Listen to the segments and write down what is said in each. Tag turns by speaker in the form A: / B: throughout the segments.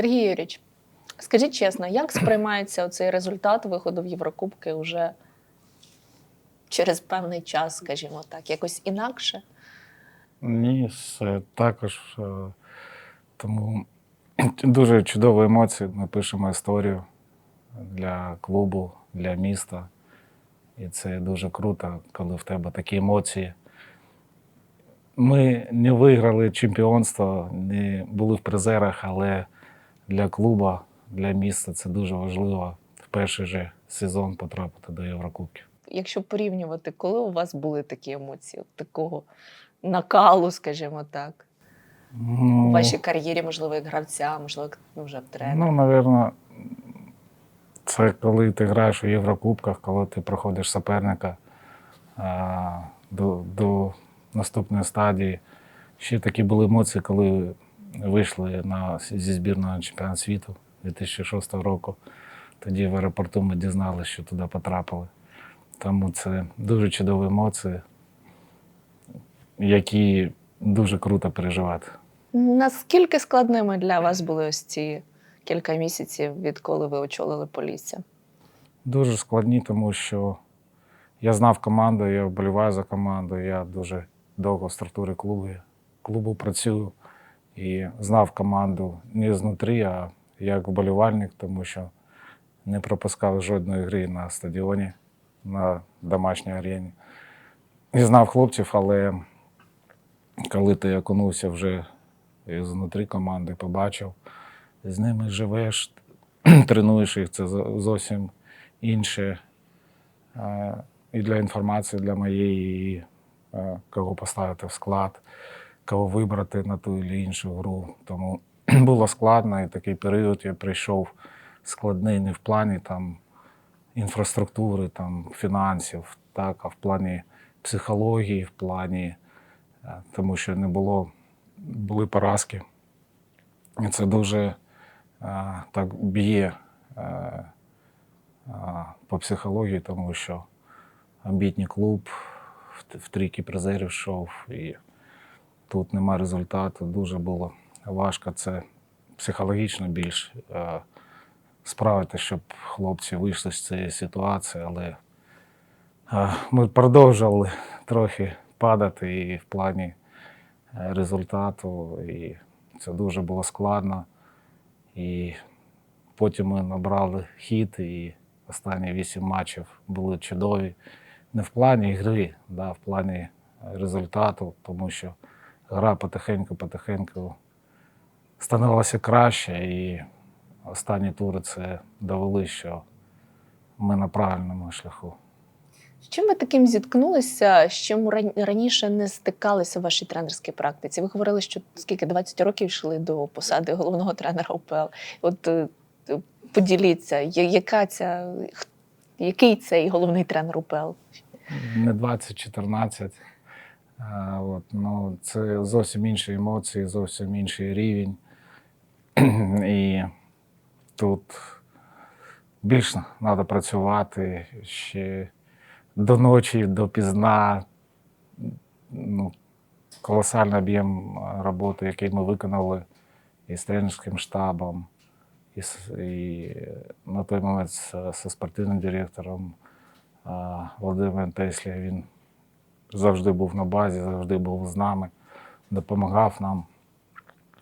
A: Сергій Юрійович, скажіть чесно, як сприймається цей результат виходу в Єврокубки вже через певний час, скажімо так, якось інакше?
B: Ні, це також. е, Тому дуже чудові емоції. Ми пишемо історію для клубу, для міста. І це дуже круто, коли в тебе такі емоції. Ми не виграли чемпіонство, не були в призерах, але для клубу, для міста це дуже важливо в перший же сезон потрапити до Єврокубків.
A: Якщо порівнювати, коли у вас були такі емоції, такого накалу, скажімо так, у
B: Ну,
A: вашій кар'єрі, можливо, як гравця, можливо, як ну, вже тренера?
B: Ну, напевно, це коли ти граєш у Єврокубках, коли ти проходиш суперника а, до, до наступної стадії. Ще такі були емоції, коли вийшли на, зі збірної на чемпіонат світу 2006 року. Тоді в аеропорту ми дізналися, що туди потрапили. Тому це дуже чудові емоції, які дуже круто переживати.
A: Наскільки складними для вас були ось ці кілька місяців, відколи ви очолили Полісся?
B: Дуже складні, тому що я знав команду, я вболіваю за команду. Я дуже довго в структурі клубу, клубу працюю і знав команду не знутрі, а як вболівальник, тому що не пропускав жодної гри на стадіоні, на домашній арені. І знав хлопців, але коли ти окунувся вже знутрі команди, побачив, з ними живеш, тренуєш їх, це зовсім інше і для інформації для моєї, і кого поставити в склад, кого вибрати на ту чи іншу гру. Тому було складно, і такий період я прийшов складний не в плані там, інфраструктури, там, фінансів, так, а в плані психології, в плані, е, тому що не було, були поразки. І це дуже е, так б'є. е, а, по психології, тому що амбітний клуб в, в трійки призерів йшов, і тут нема результату. Дуже було важко. Це психологічно більш е, справити, щоб хлопці вийшли з цієї ситуації, але е, ми продовжували трохи падати і в плані е, результату, і це дуже було складно. І потім ми набрали хід, і останні вісім матчів були чудові. Не в плані гри, да, в плані результату, тому що гра потихеньку-потихеньку становилася краще, і останні тури це довели, що ми на правильному шляху.
A: З чим ви таким зіткнулися, з чим раніше не стикалися в вашій тренерській практиці? Ви говорили, що скільки 20 років йшли до посади головного тренера УПЛ. От е, поділіться, яка ця, який цей головний тренер УПЛ?
B: Не 20-14. А, От, ну, це зовсім інші емоції, зовсім інший рівень. І тут більше треба працювати ще до ночі, до пізна. Ну, колосальний об'єм роботи, який ми виконали і з тренерським штабом, і, і на той момент з, зі спортивним директором Володимиром Теслі. Він завжди був на базі, завжди був з нами, допомагав нам.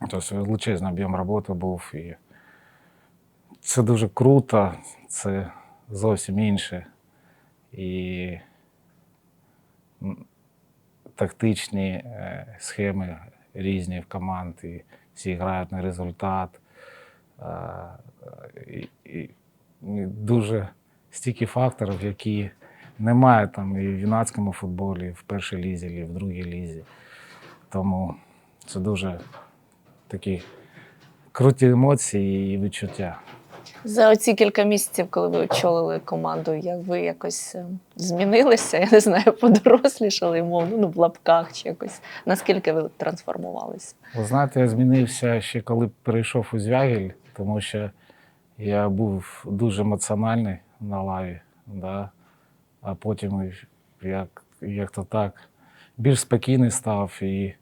B: Тобто величезний об'єм роботи був. І це дуже круто, це зовсім інше. І тактичні е, схеми різні в команд, і всі грають на результат. І, і, і дуже стільки факторів, які немає там і в юнацькому футболі, і в першій лізі, і в другій лізі. Тому це дуже такі круті емоції і відчуття.
A: За оці кілька місяців, коли ви очолили команду, як ви якось е, змінилися, я не знаю, подорослішали, мовно, ну в лапках чи якось. Наскільки ви трансформувалися?
B: Ви знаєте, я змінився ще коли перейшов у Звягіль, тому що я був дуже емоціональний на лаві, да? А потім як, як то так більш спокійний став. І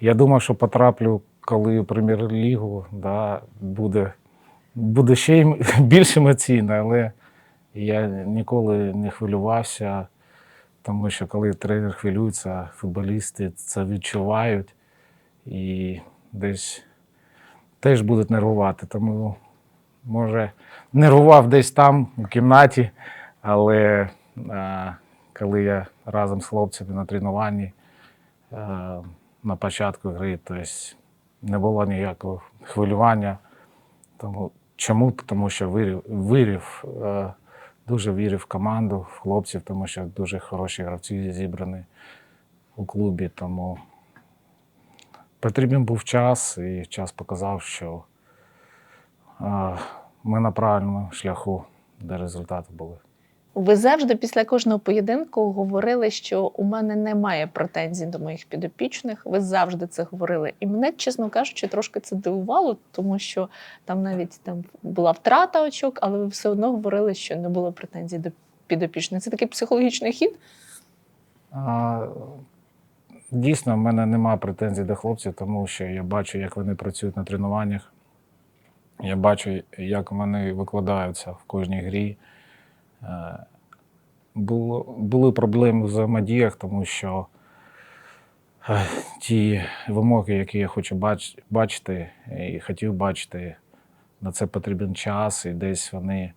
B: я думав, що потраплю коли у прем'єр-лігу, да, буде, буде ще більш емоційно, але я ніколи не хвилювався, тому що коли тренер хвилюється, футболісти це відчувають і десь теж будуть нервувати. Тому, може, нервував десь там, у кімнаті, але коли я разом з хлопцями на тренуванні на початку гри, тобто не було ніякого хвилювання. Тому, чому? Тому що вірив, вірив е, дуже вірив в команду, в хлопців, тому що дуже хороші гравці зібрані у клубі. Тому потрібен був час, і час показав, що е, ми на правильному шляху, де результати були.
A: Ви завжди після кожного поєдинку говорили, що у мене немає претензій до моїх підопічних. Ви завжди це говорили. І мене, чесно кажучи, трошки це дивувало, тому що там навіть там була втрата очок, але ви все одно говорили, що не було претензій до підопічних. Це такий психологічний хід.
B: А, Дійсно, в мене немає претензій до хлопців, тому що я бачу, як вони працюють на тренуваннях. Я бачу, як вони викладаються в кожній грі. Е, Було, були проблеми в взаємодіях, тому що е, ті вимоги, які я хочу бач, бачити і хотів бачити, на це потрібен час, і десь вони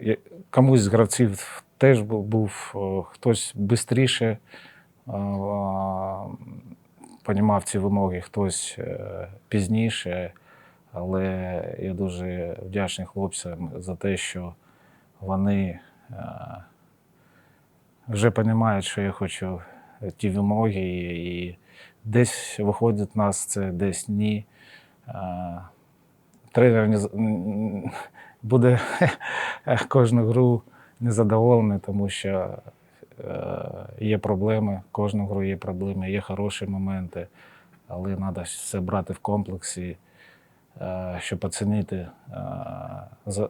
B: е, комусь з гравців теж був, хтось швидше понімав ці вимоги, хтось пізніше. Але я дуже вдячний хлопцям за те, що вони е, вже розуміють, що я хочу ті вимоги, і десь виходить нас це, десь ні. Е, Тренер не буде кожну гру незадоволений, тому що е, є проблеми, кожну гру є проблеми, є хороші моменти, але треба все брати в комплексі, е, щоб оцінити е,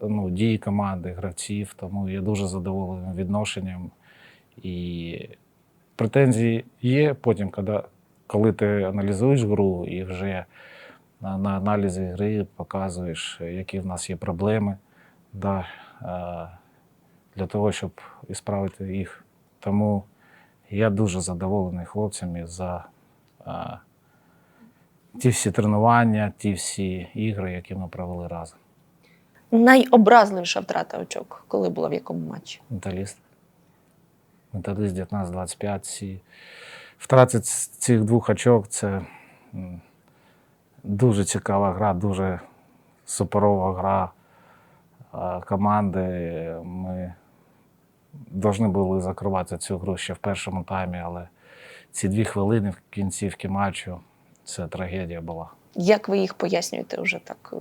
B: ну, дії команди, гравців. Тому я дуже задоволений відношенням. І претензії є потім, коли, коли ти аналізуєш гру і вже на, на аналізі гри показуєш, які в нас є проблеми да, е, для того, щоб ісправити їх. Тому я дуже задоволений хлопцями за е, ті всі тренування, ті всі ігри, які ми провели разом.
A: Найобразливіша втрата очок, коли була в якому матчі.
B: Металіст. Металіст 19-25. Втрати цих двох очок це дуже цікава гра, дуже суперова гра команди. Ми повинні були закривати цю гру ще в першому таймі, але ці дві хвилини в кінцівки матчу це трагедія була.
A: Як ви їх пояснюєте вже так е,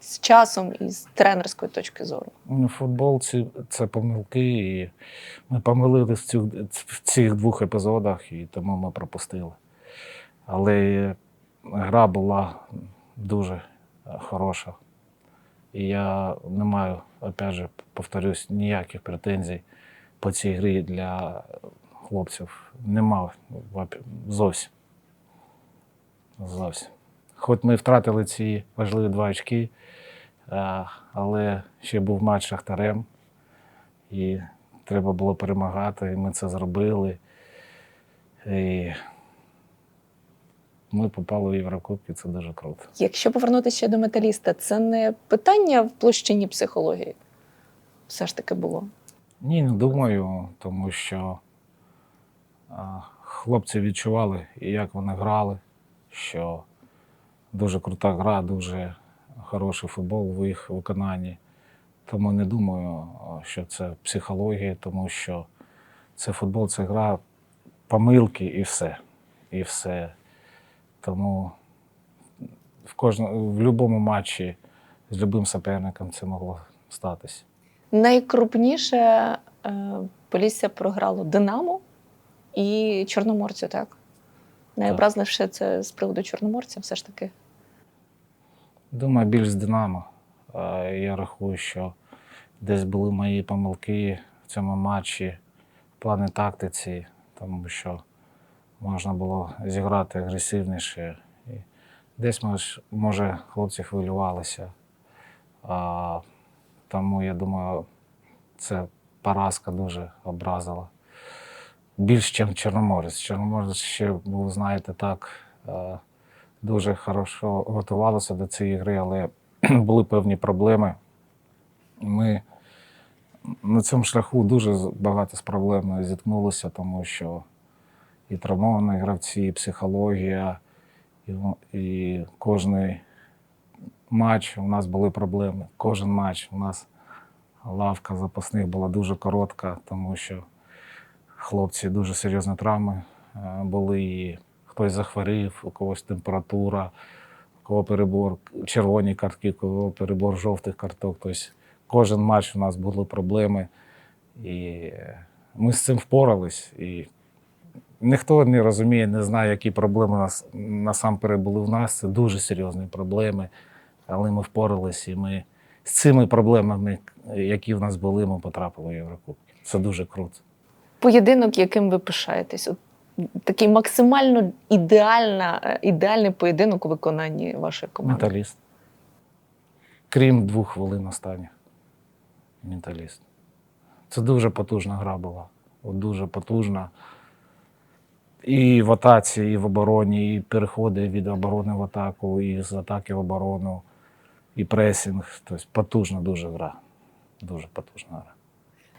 A: з часом і з тренерської точки зору?
B: Ну, Футбол це, це помилки, і ми помилились в, цю, в цих двох епізодах, і тому ми пропустили. Але гра була дуже хороша. І я не маю, опять же, повторюсь, ніяких претензій по цій грі для хлопців. Нема зовсім. Зовсім. Хоч ми втратили ці важливі два очки, Е, але ще був матч Шахтарем, і треба було перемагати, і ми це зробили. І ми попали в Єврокубки, це дуже круто.
A: Якщо повернутися ще до металіста, це не питання в площині психології. Все ж таки було.
B: Ні, не думаю, тому що а, хлопці відчували, як вони грали, що дуже крута гра, дуже хороший футбол в їх виконанні. Тому не думаю, що це психологія, тому що це футбол, це гра, помилки і все. І все. Тому в кожному, в будь-якому матчі з будь-яким суперником це могло статися.
A: Найкрупніше е, Полісся програло Динамо і Чорноморцю, так? Найобразливіше це з приводу Чорноморця, все ж таки.
B: Думаю, більш з Динамо. Я рахую, що десь були мої помилки в цьому матчі в плані тактиці, тому що можна було зіграти агресивніше. І десь, мож- може, хлопці хвилювалися. Тому я думаю, це поразка дуже образила. Більш, ніж Чорноморець. Чорноморець ще був, знаєте, так, е, дуже хорошо готувалося до цієї гри, але були певні проблеми. Ми на цьому шляху дуже багато з проблемами зіткнулися, тому що і травмовані гравці, і психологія, і, і кожний матч у нас були проблеми. Кожен матч у нас лавка запасних була дуже коротка, тому що хлопці дуже серйозні травми е, були. І хтось захворів, у когось температура, у кого перебор червоні картки, у кого перебор жовтих карток. Тобто кожен матч у нас були проблеми. І ми з цим впорались. І ніхто не розуміє, не знає, які проблеми нас, насамперед були в нас. Це дуже серйозні проблеми. Але ми впорались і ми з цими проблемами, які в нас були, ми потрапили в Єврокубки. Це дуже круто.
A: Поєдинок, яким ви пишаєтесь? От такий максимально ідеальна, е, ідеальний поєдинок у виконанні вашої команди.
B: Менталіст. Крім двох хвилин останніх. Менталіст. Це дуже потужна гра була. От дуже потужна. І в атаці, і в обороні, і переходи від оборони в атаку, і з атаки в оборону, і пресінг. Тобто потужна дуже гра. Дуже потужна гра.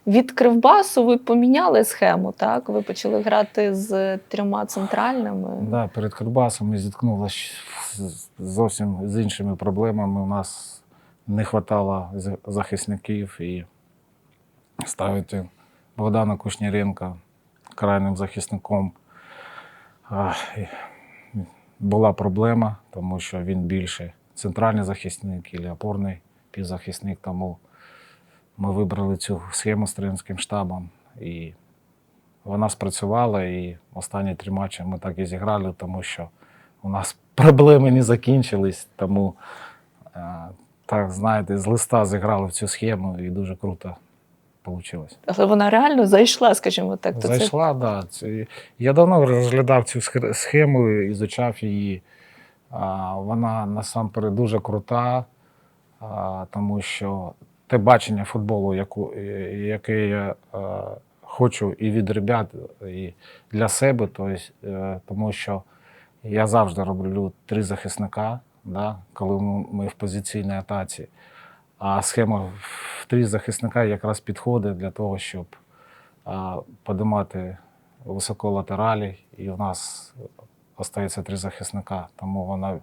A: Від Кривбасу ви поміняли схему, так? Ви почали грати з трьома центральними.
B: Да, перед Кривбасом ми зіткнулися зовсім з іншими проблемами. У нас не вистачало захисників і ставити Богдана Кушніренка крайним захисником. Була проблема, тому що він більше центральний захисник і опорний півзахисник. Тому ми вибрали цю схему з тренерським штабом. І вона спрацювала, і останні три матчі ми так і зіграли, тому що у нас проблеми не закінчились. Тому, е, так знаєте, з листа зіграли в цю схему і дуже круто вийшло.
A: Але вона реально зайшла, скажімо так. То
B: Зайшла, так. Да. Це... Я давно розглядав цю схему, ізучав її. Вона насамперед дуже крута, тому що те бачення футболу, яку, е, яке я е, хочу і від ребят, і для себе, то есть, е, тому що я завжди роблю три захисника, да, коли ми- в позиційній атаці. А схема в три захисника якраз підходить для того, щоб а, подимати високо латералі, і у нас остається три захисника. Тому вона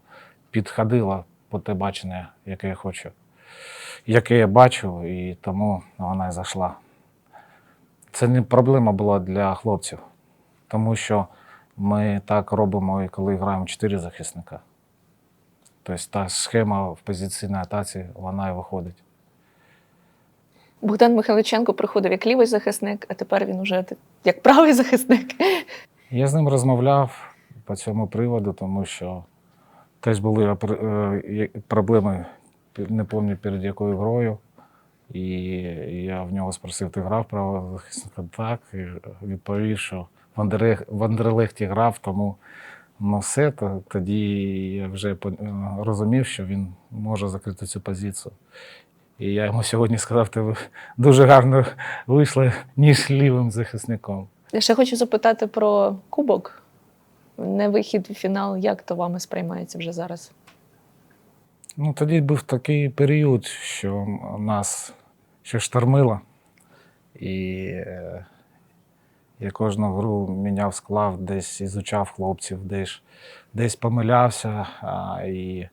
B: підходила по те бачення, яке я хочу, яке я бачу, і тому вона і зайшла. Це не проблема була для хлопців, тому що ми так робимо, і коли граємо чотири захисника. Тобто та схема в позиційній атаці, вона і виходить.
A: Богдан Михайличенко приходив як лівий захисник, а тепер він уже як правий захисник.
B: Я з ним розмовляв по цьому приводу, тому що теж були е, проблеми, не пам'ятаю перед якою грою. І я в нього спросив, ти грав правого захисника? Так, і відповів, що в Андерлехті грав, тому ну все, то, тоді я вже розумів, що він може закрити цю позицію. І я йому сьогодні сказав, ти дуже гарно вийшли, ніж лівим захисником.
A: Я ще хочу запитати про кубок. Не вихід в фінал, як то вами сприймається вже зараз?
B: Ну, тоді був такий період, що нас ще штормило. І е, я кожну гру міняв склад, десь ізучав хлопців, десь, десь помилявся. А, і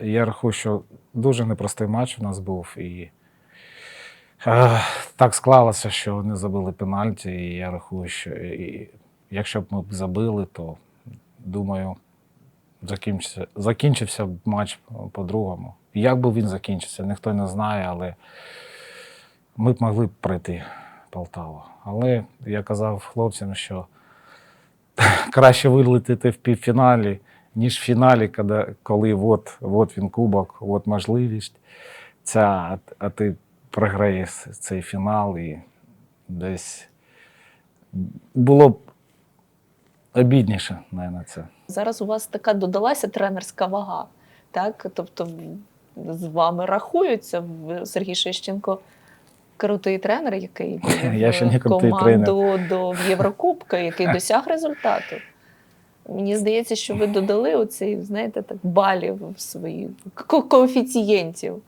B: я рахую, що дуже непростий матч у нас був. І е, так склалося, що не забили пенальті. І я рахую, що і, якщо б ми б забили, то думаю, закінчився, закінчився матч по-другому. Як би він закінчився, ніхто не знає, але ми б могли б пройти Полтаву. Але я казав хлопцям, що краще вилетіти в півфіналі, ніж в фіналі, коли, коли от, от він кубок, от можливість. Ця, а ти програєш цей фінал і десь було б обідніше, мабуть, це.
A: Зараз у вас така додалася тренерська вага, так? Тобто з вами рахуються Сергій Шищенко. Крутий тренер, який
B: Я ще не
A: команду до Єврокубка, який досяг результату. Мені здається, що ви додали оцей, знаєте, так, балів в свої ко- коефіцієнтів.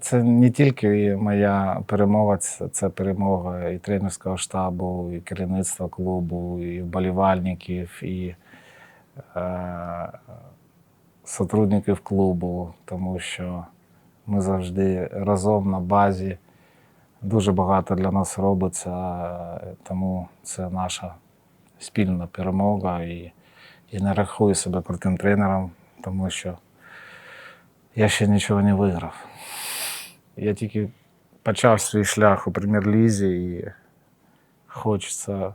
B: Це не тільки моя перемога, це, перемога і тренерського штабу, і керівництва клубу, і вболівальників, і е, сотрудників клубу, тому що ми завжди разом на базі. Дуже багато для нас робиться, тому це наша спільна перемога. І, і не рахую себе крутим тренером, тому що я ще нічого не виграв. Я тільки почав свій шлях у прем'єр-лізі і хочеться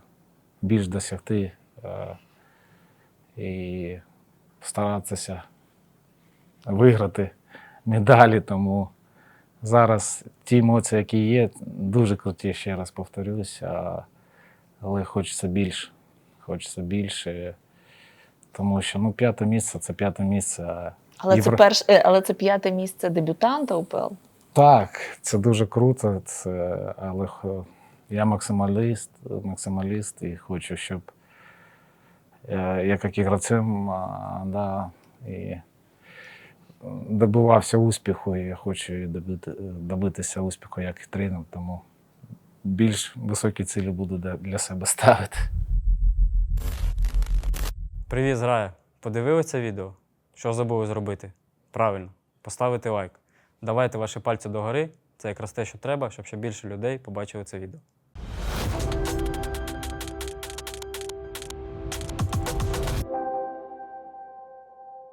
B: більш досягти е, і старатися виграти медалі. Тому зараз ті емоції, які є, дуже круті, ще раз повторюсь, а, але хочеться більше. Хочеться більше. Тому що ну, п'яте місце це п'яте місце.
A: Але це
B: Євро-
A: перш, е, але це п'яте місце дебютанта УПЛ.
B: Так, це дуже круто, це, але я максималіст, максималіст і хочу, щоб е, я як іграцем да, і добивався успіху, і я хочу добити, добитися успіху як тренер, тому більш високі цілі буду для- себе ставити.
C: Привіт, зграя! Подивилися відео? Що забули зробити? Правильно, поставити лайк. Давайте ваші пальці догори. Це якраз те, що треба, щоб ще більше людей побачили це відео.